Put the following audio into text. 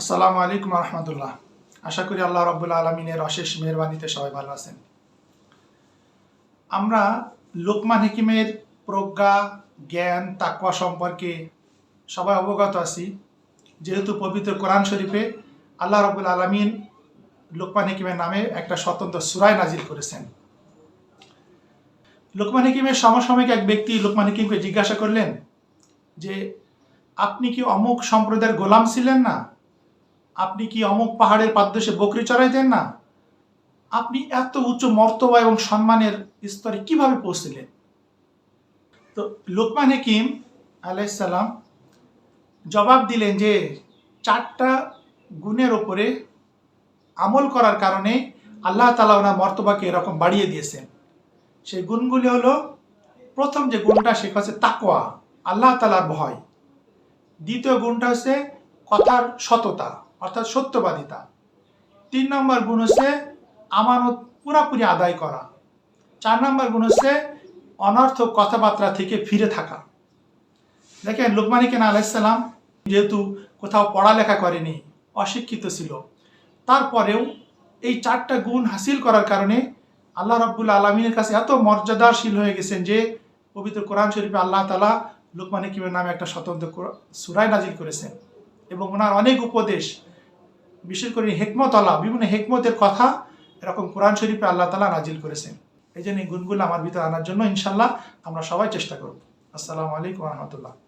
আসসালামু আলাইকুম রহমতুল্লাহ আশা করি আল্লাহ রব্বুল্লা আলমিনের অশেষ মেহরবানিতে সবাই ভালো আছেন। আমরা লোকমান হিকিমের প্রজ্ঞা, জ্ঞান, তাকওয়া সম্পর্কে সবাই অবগত আছি। যেহেতু পবিত্র কোরআন শরীফে আল্লাহ রব্বুল আলমিন লোকমান হিকিমের নামে একটা স্বতন্ত্র সুরায় নাজিল করেছেন। লোকমান হিকিমের সমসাময়িক এক ব্যক্তি লোকমান হিকিমকে জিজ্ঞাসা করলেন যে, আপনি কি অমুক সম্প্রদায়ের গোলাম ছিলেন না? আপনি কি অমুক পাহাড়ের পাদদেশে বকরি চড়াইতেন না? আপনি এত উচ্চ মর্তবা এবং সম্মানের স্তরে কীভাবে পৌঁছলেন? তো লোকমান হাকিম আলাইসাল্লাম জবাব দিলেন যে চারটা গুণের ওপরে আমল করার কারণে আল্লাহ তালা ওনার মর্তবাকে এরকম বাড়িয়ে দিয়েছেন। সেই গুণগুলি হলো, প্রথম যে গুণটা সেটা হচ্ছে তাকোয়া আল্লাহ তালার ভয়। দ্বিতীয় গুণটা হচ্ছে কথার সততা। অর্থাৎ সত্যবাদিতা। তিন নম্বর গুণ হচ্ছে আমানত পুরাপুরি আদায় করা। চার নম্বর গুণ হচ্ছে অনর্থক কথাবার্তা থেকে ফিরে থাকা। দেখেন লোকমানিকেন আলাইসাল্লাম যেহেতু কোথাও পড়ালেখা করেনি, অশিক্ষিত ছিল, তারপরেও এই চারটা গুণ হাসিল করার কারণে আল্লাহ রব্বুল আলমিনের কাছে এত মর্যাদাশীল হয়ে গেছেন যে পবিত্র কোরআন শরীফে আল্লাহ তালা লোকমান হিকিমের নামে একটা স্বতন্ত্র সুরায় নাজিল করেছেন। এবং ওনার অনেক উপদেশ, বিশেষ করে হেকমত হেকমতলা বিভিন্ন হেকমতের কথা এরকম কোরআন শরীফে আল্লাহ তালা নাজিল করেছেন। এই জন্য এই গুণগুলো আমার ভিতরে আনার জন্য ইনশাল্লাহ আমরা সবাই চেষ্টা করব। আসসালামু আলাইকুম রহমতুল্লাহ।